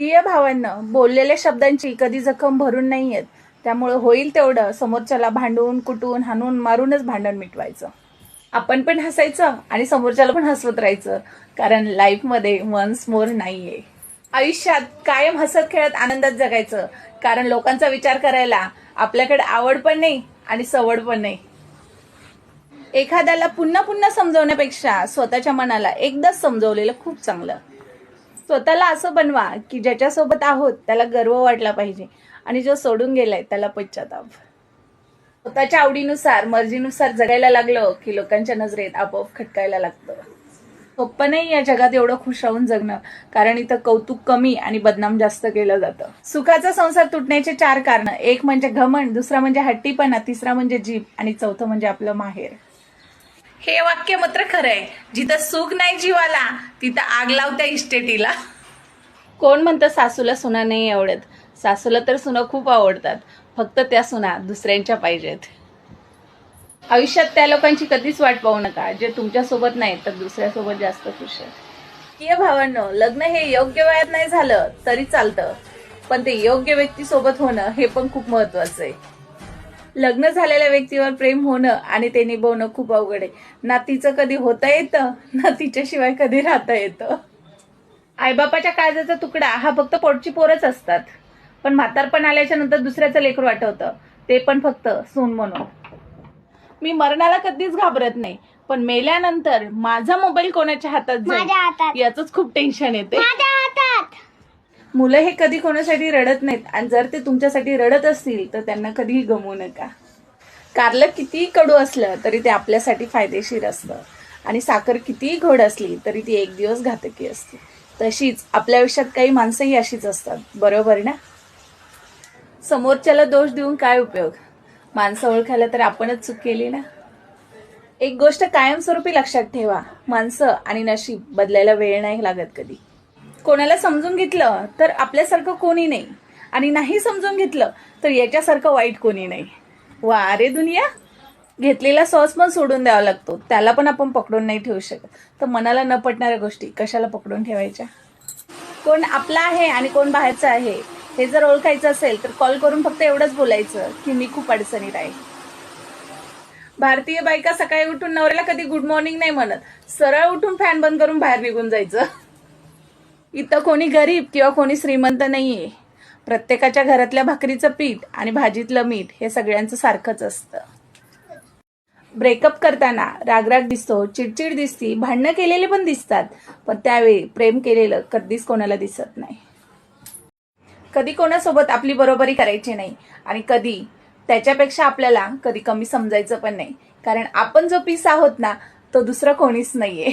प्रिय भावांना बोललेल्या शब्दांची कधी जखम भरून नाही येत. त्यामुळे होईल तेवढं समोरच्याला भांडून कुटून हाणून मारूनच भांडण मिटवायचं. आपण पण हसायचं आणि समोरच्याला पण हसवत राहायचं. कारण लाईफमध्ये वन्स मोर नाहीये. आयुष्यात कायम हसत खेळत आनंदात जगायचं. कारण लोकांचा विचार करायला आपल्याकडे आवड पण नाही आणि सवड पण नाही. एखाद्याला पुन्हा पुन्हा समजवण्यापेक्षा स्वतःच्या मनाला एकदाच समजवलेलं खूप चांगलं. स्वतःला असं बनवा की ज्याच्यासोबत आहोत त्याला गर्व वाटला पाहिजे. आणि जो सोडून गेलाय त्याला पश्चाताप. स्वतःच्या आवडीनुसार मर्जीनुसार जगायला लागलं की लोकांच्या नजरेत आपोआप खटकायला लागतं. सोपं नाही या जगात एवढं खुश राहून जगणं कारण इथं कौतुक कमी आणि बदनाम जास्त केलं जातं. सुखाचा संसार तुटण्याचे चार कारण एक म्हणजे घमंड दुसरा म्हणजे हट्टीपणा तिसरा म्हणजे जीभ आणि चौथं म्हणजे आपलं माहेर. हे वाक्य मात्र खरं आहे जिथं सुख नाही जीवाला तिथं आग लावत्या इस्टेटीला कोण म्हणतं सासूला सुना नाही आवडत? सासूला तर सुना खूप आवडतात. फक्त त्या सुना दुसऱ्यांच्या पाहिजेत. आयुष्यात त्या लोकांची कधीच वाट पाहू नका. जे तुमच्यासोबत नाही तर दुसऱ्यासोबत जास्त खुश आहेत. प्रिय भावांनो लग्न हे योग्य वयात नाही झालं तरी चालतं. पण ते योग्य व्यक्तीसोबत होणं हे पण खूप महत्वाचं आहे. लग्न झालेल्या व्यक्तीवर प्रेम होणं आणि ते निभवणं खूप अवघड आहे. ना तिचं कधी होता येतं ना तिच्याशिवाय कधी राहता येतं? आईबापाच्या काळजाचा तुकडा हा फक्त पोटची पोरच असतात. पण म्हातारपण आल्याच्यानंतर दुसऱ्याचं लेकरू आठवतं. ते पण फक्त सून म्हणून. मी मरणाला कधीच घाबरत नाही पण मेल्यानंतर माझा मोबाईल कोणाच्या हातात जाईल? याच खूप टेन्शन येते. मुलं हे कधी कोणासाठी रडत नाहीत. आणि जर ते तुमच्यासाठी रडत असतील तर त्यांना कधीही गमवू नका. कारलं कितीही कडू असलं तरी ते आपल्यासाठी फायदेशीर असतं. आणि साखर कितीही घोड असली तरी ती एक दिवस घातकी असते. तशीच आपल्या आयुष्यात काही माणसंही अशीच असतात. बरोबर ना? समोरच्याला दोष देऊन काय उपयोग? माणसं ओळखायला तर आपणच चूक केली ना? एक गोष्ट कायमस्वरूपी लक्षात ठेवा. माणसं आणि नशीब बदलायला वेळ नाही लागत कधी. कोणाला समजून घेतलं तर आपल्यासारखं कोणी नाही. आणि नाही समजून घेतलं तर याच्यासारखं वाईट कोणी नाही. वा अरे दुनिया. घेतलेला सॉस पण सोडून द्यावा लागतो. त्याला पण आपण पकडून नाही ठेवू शकत. तर मनाला न पटणाऱ्या गोष्टी कशाला पकडून ठेवायच्या? कोण आपला आहे आणि कोण बाहेरचा आहे हे जर ओळखायचं असेल तर कॉल करून फक्त एवढंच बोलायचं की मी खूप अडचणीत आहे. भारतीय बायका सकाळी उठून नवऱ्याला कधी गुड मॉर्निंग नाही म्हणत. सरळ उठून फॅन बंद करून बाहेर निघून जायचं. इथं कोणी गरीब किंवा कोणी श्रीमंत नाहीये. प्रत्येकाच्या घरातल्या भाकरीचं पीठ आणि भाजीतलं मीठ हे सगळ्यांचं सारखंच असतं. ब्रेकअप करताना रागराग दिसतो चिडचिड दिसती भांडणं केलेले पण दिसतात पण त्यावेळी प्रेम केलेलं कधीच कोणाला दिसत नाही. कधी कोणासोबत आपली बरोबरी करायची नाही आणि कधी त्याच्यापेक्षा आपल्याला कधी कमी समजायचं पण नाही. कारण आपण जो पीस आहोत ना तो दुसरा कोणीच नाहीये.